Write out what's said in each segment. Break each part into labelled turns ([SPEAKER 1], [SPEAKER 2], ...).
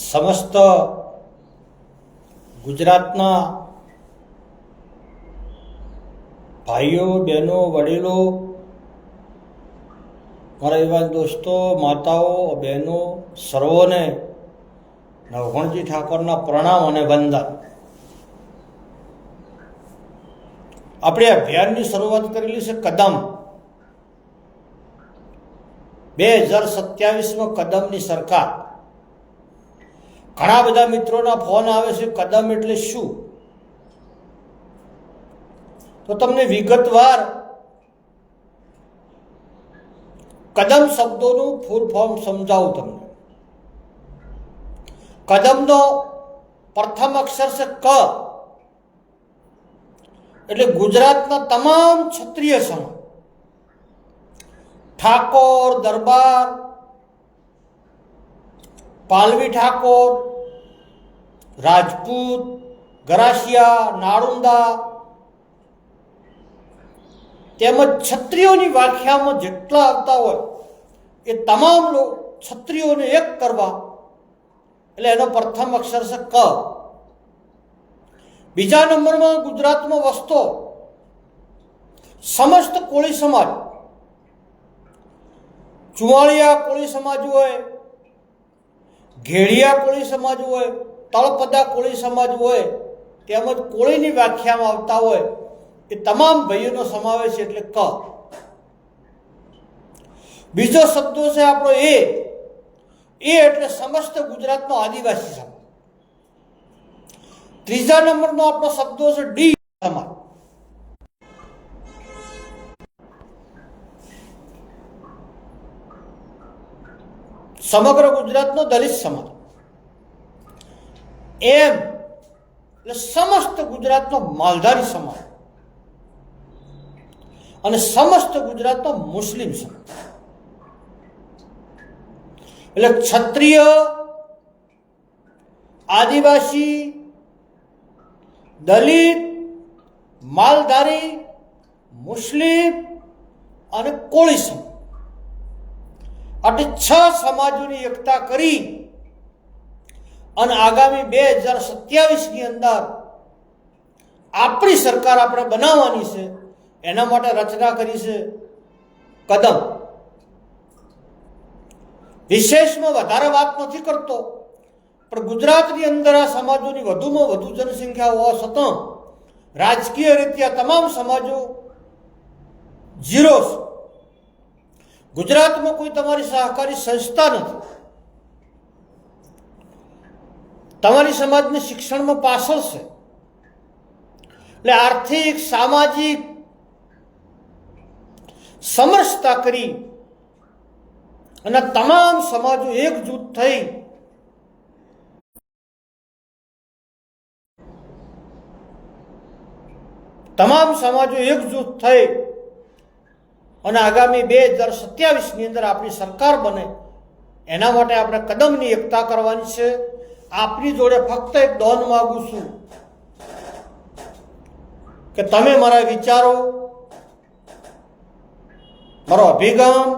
[SPEAKER 1] સમસ્ત ગુજરાતના ભાઈઓ, બહેનો, વડીલો, મારા એવા દોસ્તો, માતાઓ, બહેનો, સર્વોને નવઘણજી ઠાકોરના પ્રણામ અને વંદન. આપણે અભિયાનની શરૂઆત કરેલી છે કદમ. બે હજાર સત્યાવીસમાં કદમની સરકાર. ઘણા બધા મિત્રોના ફોન આવે છે, કદમ એટલે શું? તો તમને વિગતવાર કદમ શબ્દોનું ફૂલ ફોર્મ સમજાવું તમને. કદમનો પ્રથમ અક્ષર છે ક. એટલે ગુજરાતના તમામ ક્ષત્રિય સમાજ ઠાકોર, દરબાર, પાલવી ઠાકોર રાજપૂત, ગરાસિયા, નાળુંદા તેમજ ક્ષત્રિયોની વ્યાખ્યામાં જેટલા આવતા હોય એ તમામ લોકો ક્ષત્રિયોને એક કરવા. એટલે એનો પ્રથમ અક્ષર છે ક. બીજા નંબરમાં ગુજરાતમાં વસતો. સમસ્ત કોળી સમાજ. ચુવાળિયા કોળી સમાજ હોય, ઘેડિયા કોળી સમાજ હોય તળપદા કોળી સમાજ હોય, તેમજ કોળીની વ્યાખ્યામાં આવતા હોય, એ તમામ ભાઈઓનો સમાવેશ એટલે ક. બીજો શબ્દો છે આપણો એ. એ એટલે સમસ્ત ગુજરાતનો આદિવાસી સમાજ. ત્રીજા નંબરનો આપણો શબ્દો છે ડી સમાજ. સમગ્ર ગુજરાતનો દલિત સમાજ. એમ. એટલે સમસ્ત ગુજરાતનો માલધારી સમાજ. અને સમસ્ત ગુજરાતનો મુસ્લિમ સમાજ. એટલે ક્ષત્રિય, આદિવાસી, દલિત, માલધારી, મુસ્લિમ અને કોળી સમાજ. આટલી છ સમાજોની એકતા કરી અને આગામી બે હજાર સત્યાવીસની અંદર આપણી સરકાર આપણે બનાવવાની છે, એના માટે રચના કરી છે કદમ. વિશેષમાં વધારે વાત નથી કરતો, પણ ગુજરાતની અંદર આ સમાજોની વધુમાં વધુ જનસંખ્યા હોવા છતાં રાજકીય રીતે આ તમામ સમાજો ઝીરો છે. ગુજરાતમાં કોઈ તમારી સહકારી સંસ્થા નથી. તમારી સમાજને શિક્ષણમાં પાછળ છે. એટલે આર્થિક, સામાજિક સમરસતા કરી અને તમામ સમાજો એકજૂથ થઈ તમામ સમાજો એકજૂથ થઈ અને આગામી બે હજાર સત્યાવીસની અંદર આપણી સરકાર બને. એના માટે આપણે કદમની એકતા કરવાની છે. આપની જોડે ફક્ત એક દોન માગું છું કે તમે મારા વિચારો, મારો અભિગમ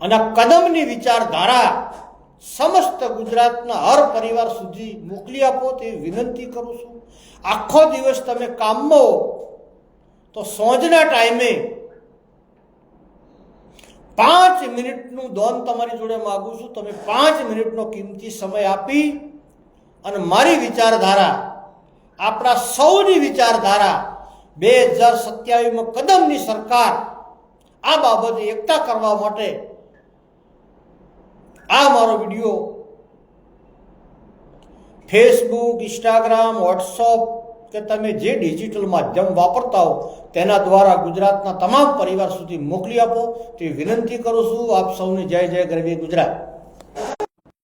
[SPEAKER 1] અને કદમની વિચારધારા સમસ્ત ગુજરાતના હર પરિવાર સુધી મોકલી આપો તે વિનંતી કરું છું. આખો દિવસ તમે કામમાં હો તો સોંજના ટાઈમે પાંચ મિનિટનું દોન તમારી જોડે માગું છું. તમે પાંચ મિનિટનો કિંમતી સમય આપી અને મારી વિચારધારા, આપણા સૌની વિચારધારા બે હજાર સત્યાવીસમાં કદમની સરકાર આ બાબતે એકતા કરવા માટે આ મારો વીડિયો ફેસબુક ઇન્સ્ટાગ્રામ વોટ્સઅપ કે તમે જે ડિજિટલ માધ્યમ વાપરતા હો, તેના દ્વારા ગુજરાતના તમામ પરિવાર સુધી મોકલી આપો. તે વિનંતી કરું છું, આપ સૌને જય જય ગરવી ગુજરાત.